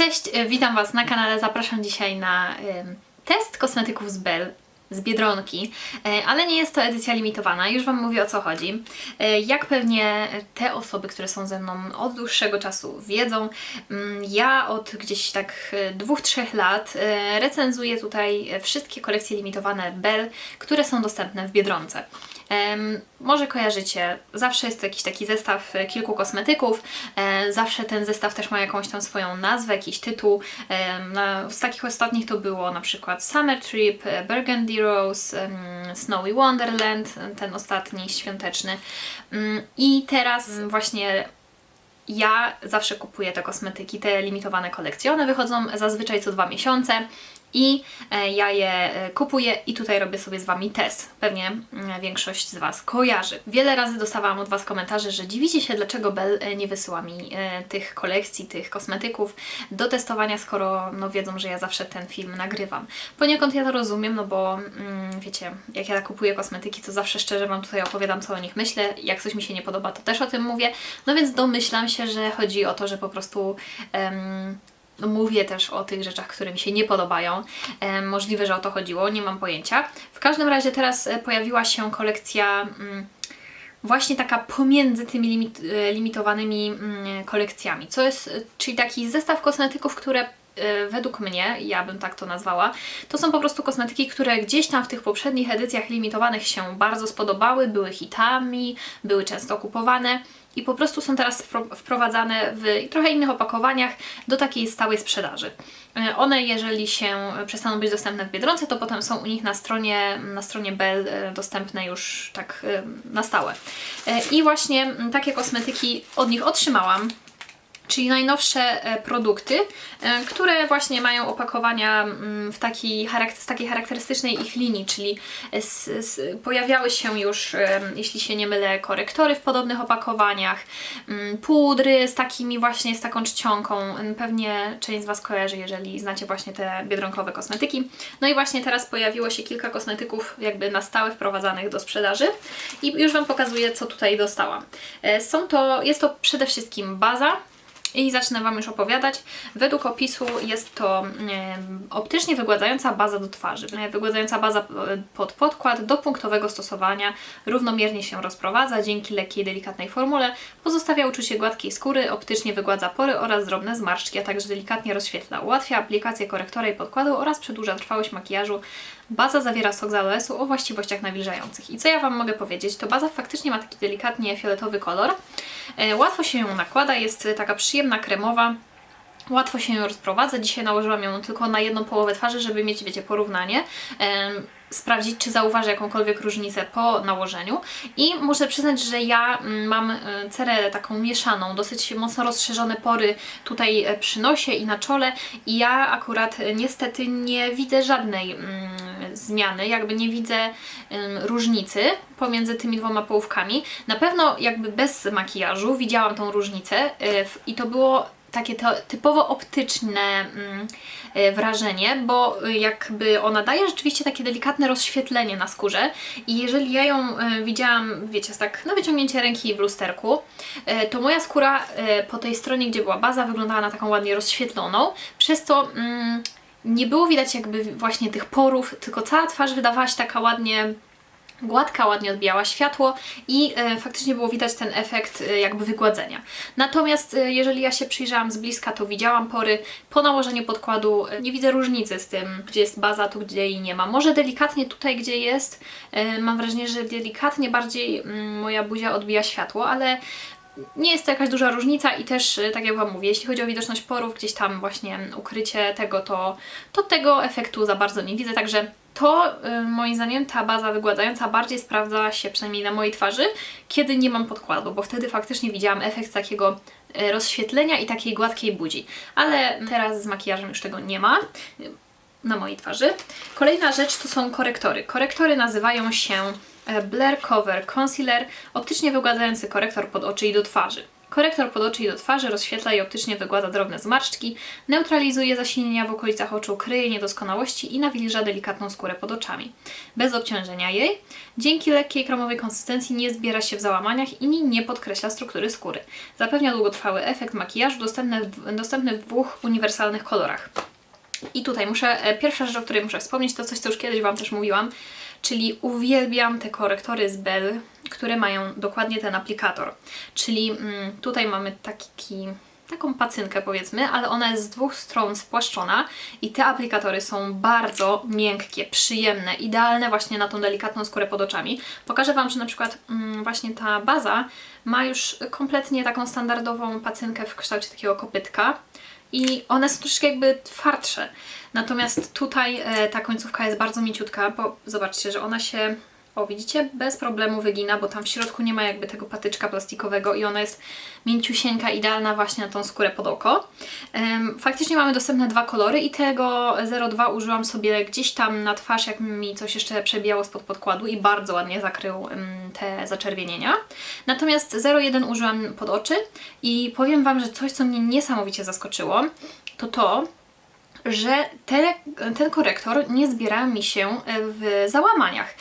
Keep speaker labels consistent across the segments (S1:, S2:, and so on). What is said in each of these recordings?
S1: Cześć, e, witam Was na kanale. Zapraszam dzisiaj na test kosmetyków z Bell. Z Biedronki, E, ale nie jest to edycja limitowana, już Wam mówię o co chodzi. E, Jak pewnie te osoby, które są ze mną od dłuższego czasu wiedzą, mm, ja od gdzieś tak e, dwóch, trzech lat recenzuję tutaj wszystkie kolekcje limitowane Bell, które są dostępne w Biedronce. Może kojarzycie, zawsze jest to jakiś taki zestaw e, kilku kosmetyków, e, zawsze ten zestaw też ma jakąś tam swoją nazwę, jakiś tytuł. Z takich ostatnich to było na przykład Summer Trip, e, Burgundy Rose, Snowy Wonderland, ten ostatni świąteczny. Mm, I teraz właśnie ja zawsze kupuję te kosmetyki, te limitowane kolekcje. One wychodzą zazwyczaj co dwa miesiące i e, ja je e, kupuję i tutaj robię sobie z Wami test. Pewnie mm, większość z Was kojarzy. Wiele razy dostawałam od Was komentarze, że dziwicie się, dlaczego Bell e, nie wysyła mi tych kolekcji, tych kosmetyków do testowania, skoro no, wiedzą, że ja zawsze ten film nagrywam. Poniekąd ja to rozumiem, no bo mm, wiecie, jak ja kupuję kosmetyki, to zawsze szczerze Wam tutaj opowiadam, co o nich myślę. Jak coś mi się nie podoba, to też o tym mówię. No więc domyślam się, że chodzi o to, że po prostu mówię też o tych rzeczach, które mi się nie podobają. E, możliwe, że o to chodziło, nie mam pojęcia. W każdym razie teraz e, pojawiła się kolekcja mm, właśnie taka pomiędzy tymi limit, e, limitowanymi mm, kolekcjami. Co jest, e, czyli taki zestaw kosmetyków, które według mnie, ja bym tak to nazwała, to są po prostu kosmetyki, które gdzieś tam w tych poprzednich edycjach limitowanych się bardzo spodobały, były hitami, były często kupowane i po prostu są teraz wpro- wprowadzane w trochę innych opakowaniach do takiej stałej sprzedaży. E, One, jeżeli się przestaną być dostępne w Biedronce, to potem są u nich na stronie, na stronie Bell e, dostępne już tak e, na stałe. I właśnie takie kosmetyki od nich otrzymałam czyli najnowsze e, produkty, e, które właśnie mają opakowania mm, w taki z takiej charakterystycznej ich linii, czyli s- s- pojawiały się już, em, jeśli się nie mylę, korektory w podobnych opakowaniach, mm, pudry z takimi właśnie, z taką czcionką. Mm, Pewnie część z Was kojarzy, jeżeli znacie właśnie te biedronkowe kosmetyki. No i właśnie teraz pojawiło się kilka kosmetyków jakby na stałe wprowadzanych do sprzedaży i już Wam pokazuję, co tutaj dostałam. E, Są to, jest to przede wszystkim baza, i zacznę Wam już opowiadać. Według opisu jest to em, optycznie wygładzająca baza do twarzy. E, Wygładzająca baza e, pod podkład do punktowego stosowania równomiernie się rozprowadza dzięki lekkiej, delikatnej formule. Pozostawia uczucie gładkiej skóry, optycznie wygładza pory oraz drobne zmarszczki, a także delikatnie rozświetla. Ułatwia aplikację korektora i podkładu oraz przedłuża trwałość makijażu. Baza zawiera sok z aloesu o właściwościach nawilżających. I co ja Wam mogę powiedzieć? To baza faktycznie ma taki delikatnie fioletowy kolor. E, Łatwo się ją nakłada, jest taka przyjemna, kremowa. Łatwo się ją rozprowadza. Dzisiaj nałożyłam ją tylko na jedną połowę twarzy, żeby mieć, wiecie, porównanie. Sprawdzić, czy zauważę jakąkolwiek różnicę po nałożeniu. I muszę przyznać, że ja mm, mam e, cerę taką mieszaną, dosyć mocno rozszerzone pory tutaj e, przy nosie i na czole. I ja akurat niestety nie widzę żadnej mm, zmiany, jakby nie widzę różnicy pomiędzy tymi dwoma połówkami. Na pewno jakby bez makijażu widziałam tą różnicę e, i to było takie to typowo optyczne mm, e, wrażenie, bo jakby ona daje rzeczywiście takie delikatne rozświetlenie na skórze i jeżeli ja ją e, widziałam, wiecie, tak na wyciągnięcie ręki w lusterku, to moja skóra po tej stronie, gdzie była baza, wyglądała na taką ładnie rozświetloną, przez to mm, nie było widać jakby właśnie tych porów, tylko cała twarz wydawała się taka ładnie gładka, ładnie odbijała światło i e, faktycznie było widać ten efekt e, jakby wygładzenia. Natomiast e, jeżeli ja się przyjrzałam z bliska, to widziałam pory po nałożeniu podkładu, e, nie widzę różnicy z tym, gdzie jest baza, tu gdzie jej nie ma. Może delikatnie tutaj, gdzie jest, e, mam wrażenie, że delikatnie bardziej mm, moja buzia odbija światło, ale nie jest to jakaś duża różnica i też, y, tak jak Wam mówię, jeśli chodzi o widoczność porów, gdzieś tam właśnie ukrycie tego, to, to tego efektu za bardzo nie widzę, także to y, moim zdaniem ta baza wygładzająca bardziej sprawdza się przynajmniej na mojej twarzy, kiedy nie mam podkładu, bo wtedy faktycznie widziałam efekt takiego y, rozświetlenia i takiej gładkiej budzi. Ale teraz z makijażem już tego nie ma na mojej twarzy. Kolejna rzecz to są korektory. Korektory nazywają się Blair Cover Concealer, optycznie wygładzający korektor pod oczy i do twarzy. Korektor pod oczy i do twarzy rozświetla i optycznie wygładza drobne zmarszczki, neutralizuje zasinienia w okolicach oczu, kryje niedoskonałości i nawilża delikatną skórę pod oczami. Bez obciążenia jej, dzięki lekkiej kremowej konsystencji nie zbiera się w załamaniach i nie podkreśla struktury skóry. Zapewnia długotrwały efekt makijażu dostępny w, dostępny w dwóch uniwersalnych kolorach. I tutaj muszę, e, pierwsza rzecz, o której muszę wspomnieć, to coś, co już kiedyś Wam też mówiłam, czyli uwielbiam te korektory z Bell, które mają dokładnie ten aplikator. Czyli mm, tutaj mamy taki, taką pacynkę powiedzmy, ale ona jest z dwóch stron spłaszczona i te aplikatory są bardzo miękkie, przyjemne, idealne właśnie na tą delikatną skórę pod oczami. Pokażę Wam, że na przykład mm, właśnie ta baza ma już kompletnie taką standardową pacynkę w kształcie takiego kopytka i one są troszkę jakby twardsze. Natomiast tutaj e, ta końcówka jest bardzo mięciutka, bo zobaczcie, że ona się, o widzicie, bez problemu wygina, bo tam w środku nie ma jakby tego patyczka plastikowego i ona jest mięciusieńka, idealna właśnie na tą skórę pod oko. Faktycznie mamy dostępne dwa kolory i tego 02 użyłam sobie gdzieś tam na twarz, jak mi coś jeszcze przebijało spod podkładu i bardzo ładnie zakrył te zaczerwienienia. Natomiast 01 użyłam pod oczy i powiem Wam, że coś, co mnie niesamowicie zaskoczyło, to to, że te, ten korektor nie zbiera mi się w załamaniach.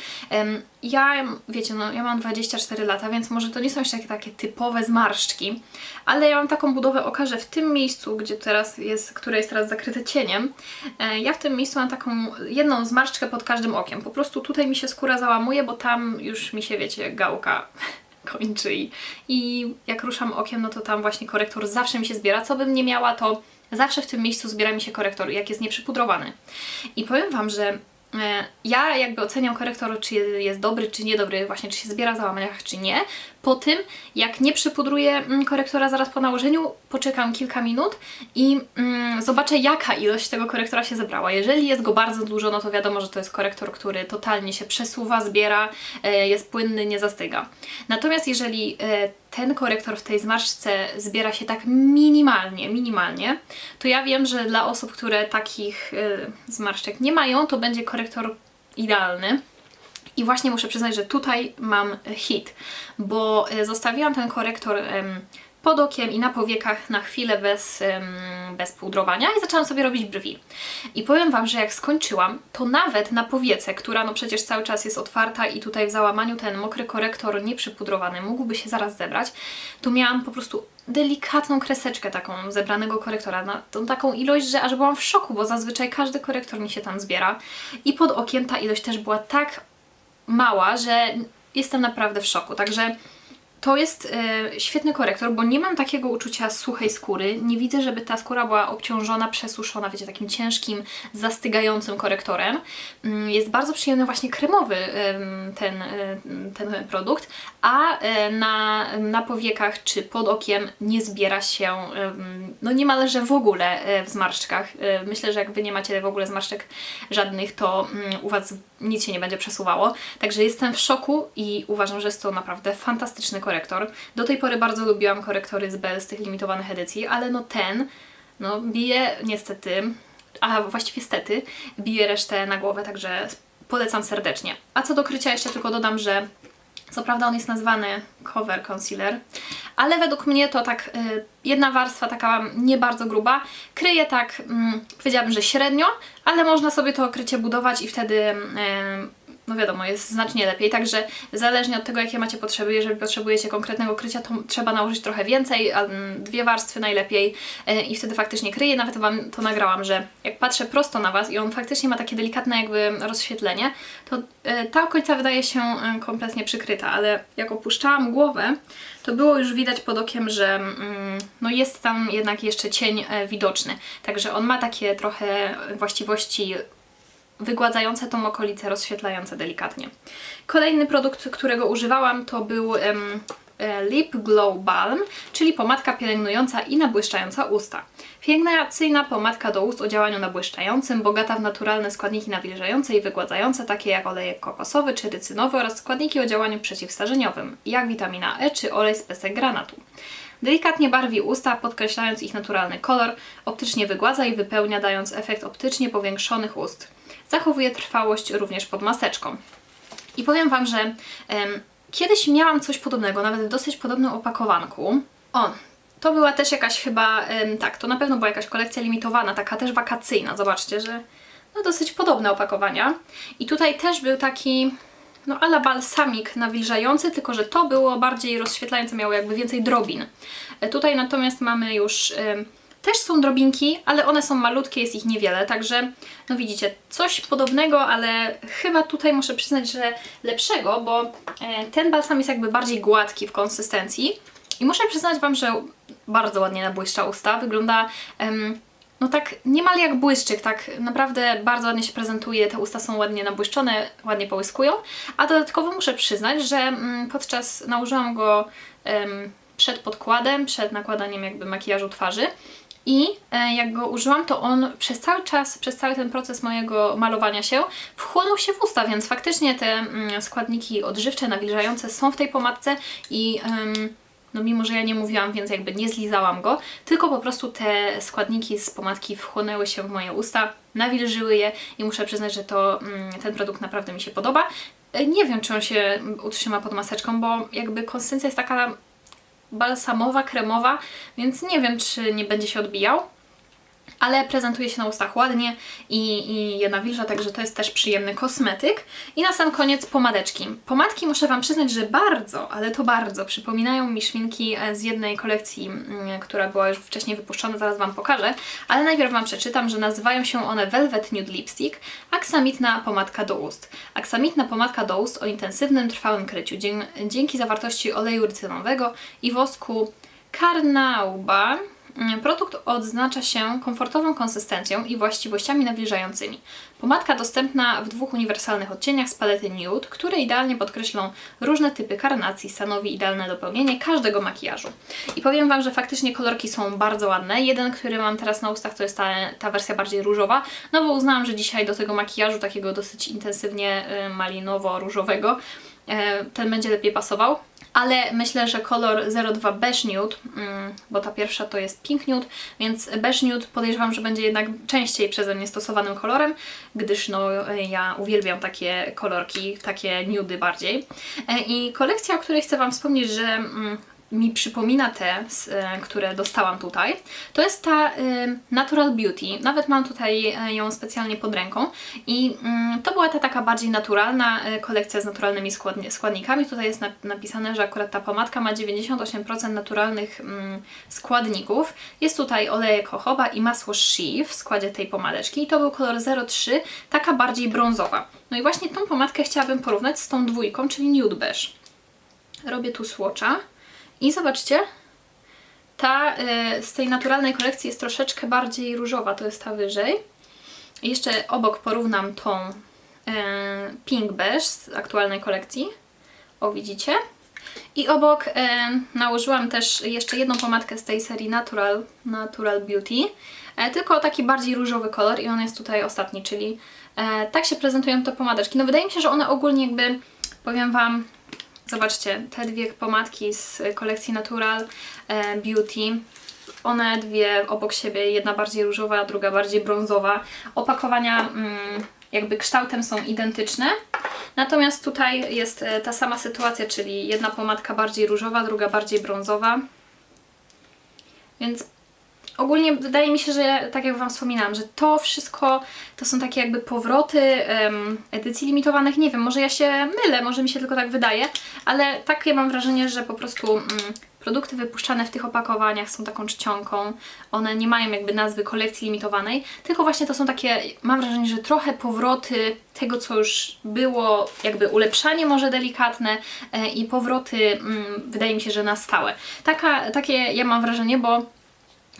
S1: Ja, wiecie, no ja mam 24 lata, więc może to nie są jeszcze takie, takie typowe zmarszczki, ale ja mam taką budowę oka, że w tym miejscu, gdzie teraz jest, które jest teraz zakryte cieniem, e, ja w tym miejscu mam taką jedną zmarszczkę pod każdym okiem. Po prostu tutaj mi się skóra załamuje, bo tam już mi się, wiecie, gałka kończy i, i jak ruszam okiem, no to tam właśnie korektor zawsze mi się zbiera. Co bym nie miała, to zawsze w tym miejscu zbiera mi się korektor, jak jest nieprzypudrowany. I powiem Wam, że e, ja jakby oceniam korektor, czy jest dobry, czy niedobry, właśnie czy się zbiera w załamaniach, czy nie. Po tym, jak nie przypudruję mm, korektora zaraz po nałożeniu, poczekam kilka minut i mm, zobaczę, jaka ilość tego korektora się zebrała. Jeżeli jest go bardzo dużo, no to wiadomo, że to jest korektor, który totalnie się przesuwa, zbiera, e, jest płynny, nie zastyga. Natomiast jeżeli e, ten korektor w tej zmarszczce zbiera się tak minimalnie, minimalnie, to ja wiem, że dla osób, które takich e, zmarszczek nie mają, to będzie korektor idealny. I właśnie muszę przyznać, że tutaj mam hit, bo e, zostawiłam ten korektor pod okiem i na powiekach na chwilę bez, bez pudrowania i zaczęłam sobie robić brwi. I powiem Wam, że jak skończyłam, to nawet na powiece, która no przecież cały czas jest otwarta i tutaj w załamaniu ten mokry korektor nieprzypudrowany mógłby się zaraz zebrać, to miałam po prostu delikatną kreseczkę taką zebranego korektora, na tą taką ilość, że aż byłam w szoku, bo zazwyczaj każdy korektor mi się tam zbiera i pod okiem ta ilość też była tak mała, że jestem naprawdę w szoku. Także to jest e, świetny korektor, bo nie mam takiego uczucia suchej skóry. Nie widzę, żeby ta skóra była obciążona, przesuszona, wiecie, takim ciężkim, zastygającym korektorem. Mm, Jest bardzo przyjemny, właśnie kremowy em, ten, e, ten produkt, a e, na, na powiekach czy pod okiem nie zbiera się, no niemalże w ogóle w zmarszczkach. Myślę, że jak Wy nie macie w ogóle zmarszczek żadnych, to mm, u Was nic się nie będzie przesuwało. Także jestem w szoku i uważam, że jest to naprawdę fantastyczny korektor. Do tej pory bardzo lubiłam korektory z Bell z tych limitowanych edycji, ale no ten, no bije niestety, a właściwie stety, bije resztę na głowę, także polecam serdecznie. A co do krycia jeszcze tylko dodam, że co prawda on jest nazwany cover concealer, ale według mnie to tak y, jedna warstwa taka nie bardzo gruba kryje tak, mm, powiedziałabym, że średnio, ale można sobie to krycie budować i wtedy y, no wiadomo, jest znacznie lepiej, także zależnie od tego, jakie macie potrzeby, jeżeli potrzebujecie konkretnego krycia, to trzeba nałożyć trochę więcej, mm, dwie warstwy najlepiej y, i wtedy faktycznie kryje. Nawet Wam to nagrałam, że jak patrzę prosto na Was i on faktycznie ma takie delikatne jakby rozświetlenie, to y, ta okolica wydaje się y, kompletnie przykryta, ale jak opuszczałam głowę, to było już widać pod okiem, że mm, no jest tam jednak jeszcze cień e, widoczny. Także on ma takie trochę właściwości wygładzające tą okolicę, rozświetlające delikatnie. Kolejny produkt, którego używałam, to był e, Lip Glow Balm, czyli pomadka pielęgnująca i nabłyszczająca usta. Pielęgnacyjna pomadka do ust o działaniu nabłyszczającym, bogata w naturalne składniki nawilżające i wygładzające, takie jak olejek kokosowy czy rycynowy oraz składniki o działaniu przeciwstarzeniowym, jak witamina E czy olej z pesek granatu. Delikatnie barwi usta, podkreślając ich naturalny kolor, optycznie wygładza i wypełnia, dając efekt optycznie powiększonych ust. Zachowuje trwałość również pod maseczką. I powiem Wam, że kiedyś miałam coś podobnego, nawet w dosyć podobnym opakowanku. O, to była też jakaś chyba, tak, to na pewno była jakaś kolekcja limitowana, taka też wakacyjna. Zobaczcie, że no dosyć podobne opakowania. I tutaj też był taki, no ala balsamik nawilżający, tylko że to było bardziej rozświetlające, miało jakby więcej drobin. E, Tutaj natomiast mamy już, też są drobinki, ale one są malutkie, jest ich niewiele, także no widzicie, coś podobnego, ale chyba tutaj muszę przyznać, że lepszego, bo e, ten balsam jest jakby bardziej gładki w konsystencji. I muszę przyznać Wam, że bardzo ładnie nabłyszcza usta, wygląda em, no tak niemal jak błyszczyk, tak naprawdę bardzo ładnie się prezentuje, te usta są ładnie nabłyszczone, ładnie połyskują, a dodatkowo muszę przyznać, że mm, podczas, nałożyłam go em, przed podkładem, przed nakładaniem jakby makijażu twarzy i e, jak go użyłam, to on przez cały czas, przez cały ten proces mojego malowania się wchłonął się w usta, więc faktycznie te mm, składniki odżywcze, nawilżające są w tej pomadce i no mimo, że ja nie mówiłam, więc jakby nie zlizałam go, tylko po prostu te składniki z pomadki wchłonęły się w moje usta, nawilżyły je i muszę przyznać, że to mm, ten produkt naprawdę mi się podoba. E, Nie wiem, czy on się mm, utrzyma pod maseczką, bo jakby konsystencja jest taka balsamowa, kremowa, więc nie wiem, czy nie będzie się odbijał. Ale prezentuje się na ustach ładnie i, i je nawilża, także to jest też przyjemny kosmetyk. I na sam koniec pomadeczki. Pomadki muszę Wam przyznać, że bardzo, ale to bardzo przypominają mi szminki e, z jednej kolekcji, mm, która była już wcześniej wypuszczona, zaraz Wam pokażę. Ale najpierw Wam przeczytam, że nazywają się one Velvet Nude Lipstick, aksamitna pomadka do ust. Aksamitna pomadka do ust o intensywnym, trwałym kryciu, dzięki zawartości oleju rycynowego i wosku Carnauba. Produkt odznacza się komfortową konsystencją i właściwościami nawilżającymi. Pomadka dostępna w dwóch uniwersalnych odcieniach z palety Nude, które idealnie podkreślą różne typy karnacji, stanowi idealne dopełnienie każdego makijażu. I powiem Wam, że faktycznie kolorki są bardzo ładne. Jeden, który mam teraz na ustach, to jest ta, ta wersja bardziej różowa, no bo uznałam, że dzisiaj do tego makijażu takiego dosyć intensywnie y, malinowo-różowego y, ten będzie lepiej pasował. Ale myślę, że kolor 02 Beige Nude, mm, bo ta pierwsza to jest Pink Nude, więc Beige Nude podejrzewam, że będzie jednak częściej przeze mnie stosowanym kolorem, gdyż no, ja uwielbiam takie kolorki, takie nudy bardziej. E, I kolekcja, o której chcę Wam wspomnieć, że mm, mi przypomina te, e, które dostałam tutaj, to jest ta y, Natural Beauty. Nawet mam tutaj e, ją specjalnie pod ręką. I mm, to była ta taka bardziej naturalna e, kolekcja z naturalnymi składni- składnikami. Tutaj jest nap- napisane, że akurat ta pomadka ma 98% naturalnych mm, składników. Jest tutaj olejek jojoba i masło shea w składzie tej pomadeczki. I to był kolor 03, taka bardziej brązowa. No i właśnie tą pomadkę chciałabym porównać z tą dwójką, czyli Nude Beige. Robię tu swatcha. I zobaczcie, ta y, z tej naturalnej kolekcji jest troszeczkę bardziej różowa, to jest ta wyżej. Jeszcze obok porównam tą y, Pink Beige z aktualnej kolekcji. O, widzicie? I obok y, nałożyłam też jeszcze jedną pomadkę z tej serii Natural, Natural Beauty, e, tylko taki bardziej różowy kolor i on jest tutaj ostatni, czyli e, tak się prezentują te pomadeczki. No wydaje mi się, że one ogólnie jakby, powiem Wam, Zobaczcie, te dwie pomadki z kolekcji Natural e, Beauty. One dwie obok siebie, jedna bardziej różowa, druga bardziej brązowa. Opakowania mm, jakby kształtem są identyczne. Natomiast tutaj jest e, ta sama sytuacja, czyli jedna pomadka bardziej różowa, druga bardziej brązowa. Więc ogólnie wydaje mi się, że tak jak Wam wspominałam, że to wszystko to są takie jakby powroty em, edycji limitowanych. Nie wiem, może ja się mylę, może mi się tylko tak wydaje, ale takie mam wrażenie, że po prostu mm, produkty wypuszczane w tych opakowaniach są taką czcionką. One nie mają jakby nazwy kolekcji limitowanej, tylko właśnie to są takie, mam wrażenie, że trochę powroty tego, co już było, jakby ulepszanie może delikatne e, i powroty, mm, wydaje mi się, że na stałe. Taka, takie ja mam wrażenie, bo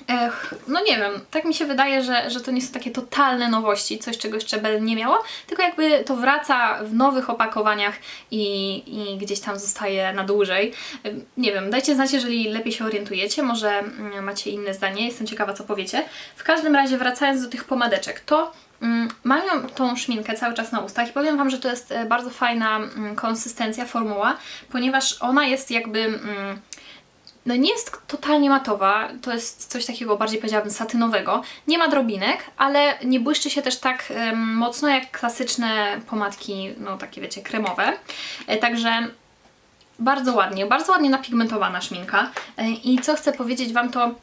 S1: Ech, no nie wiem, tak mi się wydaje, że, że to nie są takie totalne nowości, coś czego jeszcze Bell nie miało, tylko jakby to wraca w nowych opakowaniach i, i gdzieś tam zostaje na dłużej. Ym, Nie wiem, dajcie znać, jeżeli lepiej się orientujecie, może mm, macie inne zdanie, jestem ciekawa co powiecie. W każdym razie wracając do tych pomadeczek, to mm, mają tą szminkę cały czas na ustach i powiem Wam, że to jest e, bardzo fajna mm, konsystencja, formuła, ponieważ ona jest jakby... No nie jest totalnie matowa, to jest coś takiego bardziej powiedziałabym satynowego. Nie ma drobinek, ale nie błyszczy się też tak em, mocno jak klasyczne pomadki, no takie wiecie, kremowe. E, także bardzo ładnie, bardzo ładnie napigmentowana szminka. E, I co chcę powiedzieć Wam to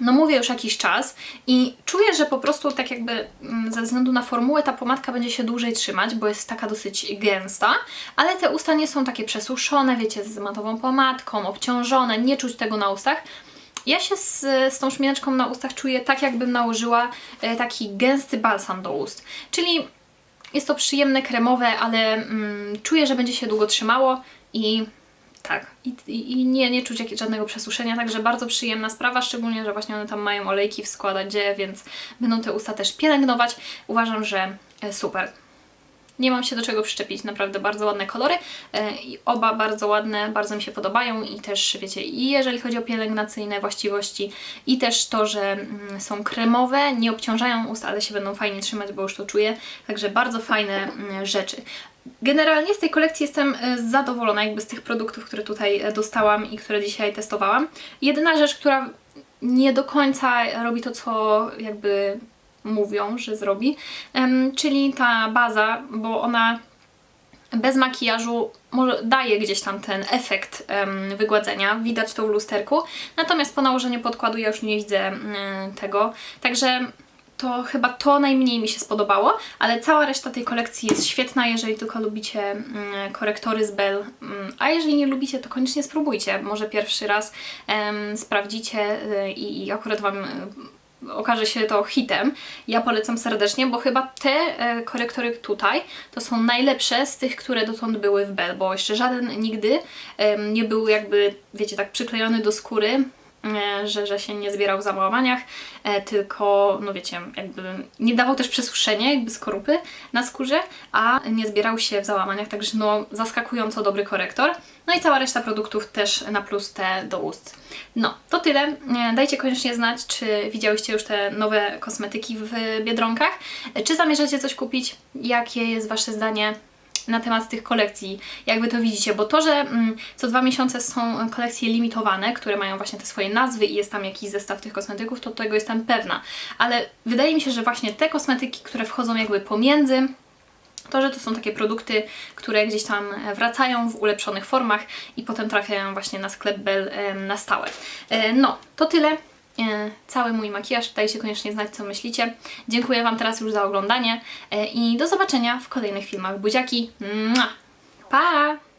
S1: no mówię już jakiś czas i czuję, że po prostu tak jakby mm, ze względu na formułę ta pomadka będzie się dłużej trzymać, bo jest taka dosyć gęsta, ale te usta nie są takie przesuszone, wiecie, z matową pomadką, obciążone, nie czuć tego na ustach. Ja się z, z tą szmineczką na ustach czuję tak, jakbym nałożyła e, taki gęsty balsam do ust. Czyli jest to przyjemne, kremowe, ale mm, czuję, że będzie się długo trzymało i tak, i, i, i nie, nie czuć jak, żadnego przesuszenia, także bardzo przyjemna sprawa, szczególnie, że właśnie one tam mają olejki w składzie, więc będą te usta też pielęgnować. Uważam, że e, super. Nie mam się do czego przyczepić, naprawdę bardzo ładne kolory e, i oba bardzo ładne, bardzo mi się podobają i też wiecie, i jeżeli chodzi o pielęgnacyjne właściwości i też to, że mm, są kremowe, nie obciążają ust, ale się będą fajnie trzymać, bo już to czuję, także bardzo fajne mm, rzeczy. Generalnie z tej kolekcji jestem e, zadowolona jakby z tych produktów, które tutaj e, dostałam i które dzisiaj testowałam. Jedyna rzecz, która nie do końca robi to, co jakby mówią, że zrobi, czyli ta baza, bo ona bez makijażu może daje gdzieś tam ten efekt em, wygładzenia, widać to w lusterku, natomiast po nałożeniu podkładu ja już nie widzę tego, także to chyba to najmniej mi się spodobało, ale cała reszta tej kolekcji jest świetna, jeżeli tylko lubicie korektory z Bell, a jeżeli nie lubicie, to koniecznie spróbujcie, może pierwszy raz sprawdzicie y, i, akurat Wam okaże się to hitem. Ja polecam serdecznie, bo chyba te e, korektory tutaj to są najlepsze z tych, które dotąd były w Bell, bo jeszcze żaden nigdy nie był jakby, wiecie, tak przyklejony do skóry, e, że, że się nie zbierał w załamaniach, e, tylko, no wiecie, jakby nie dawał też przesuszenia, jakby skorupy na skórze, a nie zbierał się w załamaniach, także no zaskakująco dobry korektor. No i cała reszta produktów też na plus te do ust. No, to tyle. E, Dajcie koniecznie znać, czy widziałyście już te nowe kosmetyki w Biedronkach, E, czy zamierzacie coś kupić, jakie jest Wasze zdanie na temat tych kolekcji, jak Wy to widzicie, bo to, że mm, co dwa miesiące są kolekcje limitowane, które mają właśnie te swoje nazwy i jest tam jakiś zestaw tych kosmetyków, to tego jestem pewna. Ale wydaje mi się, że właśnie te kosmetyki, które wchodzą jakby pomiędzy, to, że to są takie produkty, które gdzieś tam wracają w ulepszonych formach i potem trafiają właśnie na sklep Bell na stałe. E, No, to tyle. E, Cały mój makijaż. Dajcie koniecznie znać, co myślicie. Dziękuję Wam teraz już za oglądanie e, i do zobaczenia w kolejnych filmach. Buziaki! Pa!